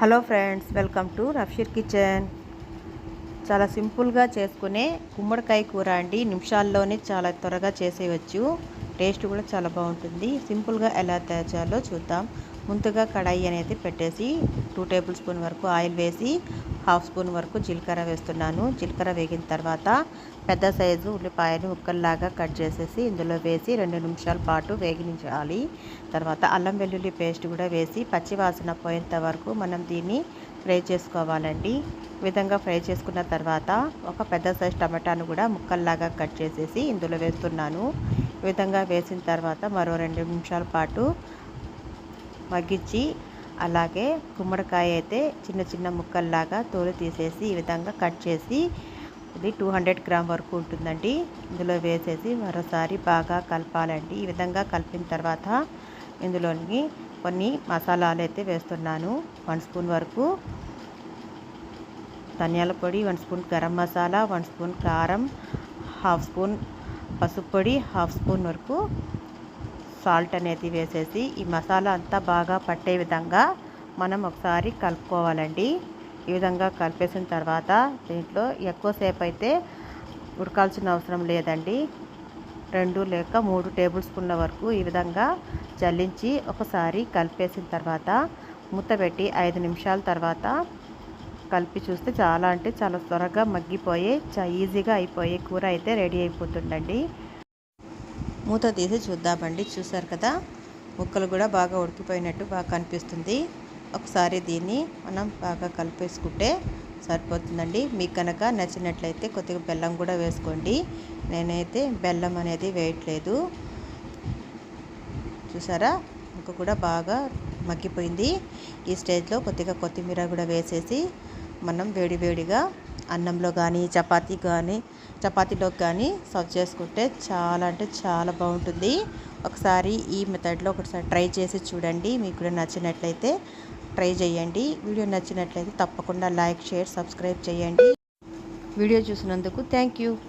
Hello friends welcome to Rafeer kitchen. చాలా సింపుల్గా చేసుకునే గుమ్మడికాయ కూర అండి. నిమిషాల్లోనే చాలా త్వరగా చేసేయచ్చు. టేస్ట్ కూడా చాలా బాగుంటుంది. సింపుల్గా ఎలా తయారు చేయాలో చూద్దాం. ముందుగా కడాయి అనేది పెట్టేసి టూ టేబుల్ స్పూన్ వరకు ఆయిల్ వేసి హాఫ్ స్పూన్ వరకు జీలకర్ర వేస్తున్నాను. జీలకర్ర వేగిన తర్వాత పెద్ద సైజు ఉల్లిపాయలు ముక్కల్లాగా కట్ చేసేసి ఇందులో వేసి రెండు నిమిషాల పాటు వేగించాలి తర్వాత అల్లం వెల్లుల్లి పేస్ట్ కూడా వేసి పచ్చివాసన పోయేంత వరకు మనం దీన్ని ఫ్రై చేసుకోవాలండి. విధంగా ఫ్రై చేసుకున్న తర్వాత ఒక పెద్ద సైజ్ టమాటాను కూడా ముక్కల్లాగా కట్ చేసేసి ఇందులో వేస్తున్నాను. విధంగా వేసిన తర్వాత మరో రెండు నిమిషాల పాటు మగ్గించి అలాగే గుమ్మడికాయ అయితే చిన్న చిన్న ముక్కల్లాగా తోలు తీసేసి ఈ విధంగా కట్ చేసి ఇది టూ హండ్రెడ్ గ్రామ్ వరకు ఉంటుందండి. ఇందులో వేసేసి మరోసారి బాగా కలపాలండి. ఈ విధంగా కలిపిన తర్వాత ఇందులోని కొన్ని మసాలాలు అయితే వేస్తున్నాను. వన్ స్పూన్ వరకు ధనియాల పొడి one spoon garam masala one spoon కారం హాఫ్ స్పూన్ పసుపు పొడి హాఫ్ స్పూన్ వరకు సాల్ట్ అనేది వేసేసి ఈ మసాలా అంతా బాగా పట్టే విధంగా మనం ఒకసారి కలుపుకోవాలండి. ఈ విధంగా కలిపేసిన తర్వాత దీంట్లో ఎక్కువసేపు అయితే ఉడకాల్సిన అవసరం లేదండి. రెండు లేక మూడు టేబుల్ స్పూన్ల వరకు ఈ విధంగా జల్లించి ఒకసారి కలిపేసిన తర్వాత మూత పెట్టి ఐదు నిమిషాల తర్వాత కలిపి చూస్తే చాలా అంటే చాలా త్వరగా మగ్గిపోయే చాలా ఈజీగా అయిపోయే కూర అయితే రెడీ అయిపోతుందండి. మూత తీసి చూద్దామండి. చూసారు కదా? ముక్కలు కూడా బాగా ఉడికిపోయినట్టు బాగా కనిపిస్తుంది. ఒకసారి దీన్ని మనం బాగా కలిపేసుకుంటే సరిపోతుందండి. మీకు కనుక నచ్చినట్లయితే కొద్దిగా బెల్లం కూడా వేసుకోండి. నేనైతే బెల్లం అనేది వేయట్లేదు. చూసారా ముక్క కూడా బాగా మగ్గిపోయింది. ఈ స్టేజ్లో కొద్దిగా కొత్తిమీర కూడా వేసేసి మనం వేడివేడిగా అన్నంలో కానీ చపాతీ కానీ చపాతీలోకి కానీ సర్వ్ చేసుకుంటే చాలా అంటే చాలా బాగుంటుంది. ఒకసారి ఈ మెథడ్లో ఒకసారి ట్రై చేసి చూడండి. మీకు కూడా నచ్చినట్లయితే ట్రై చేయండి. వీడియో నచ్చినట్లయితే తప్పకుండా లైక్ షేర్ సబ్స్క్రైబ్ చేయండి. వీడియో చూసినందుకు థ్యాంక్ యూ.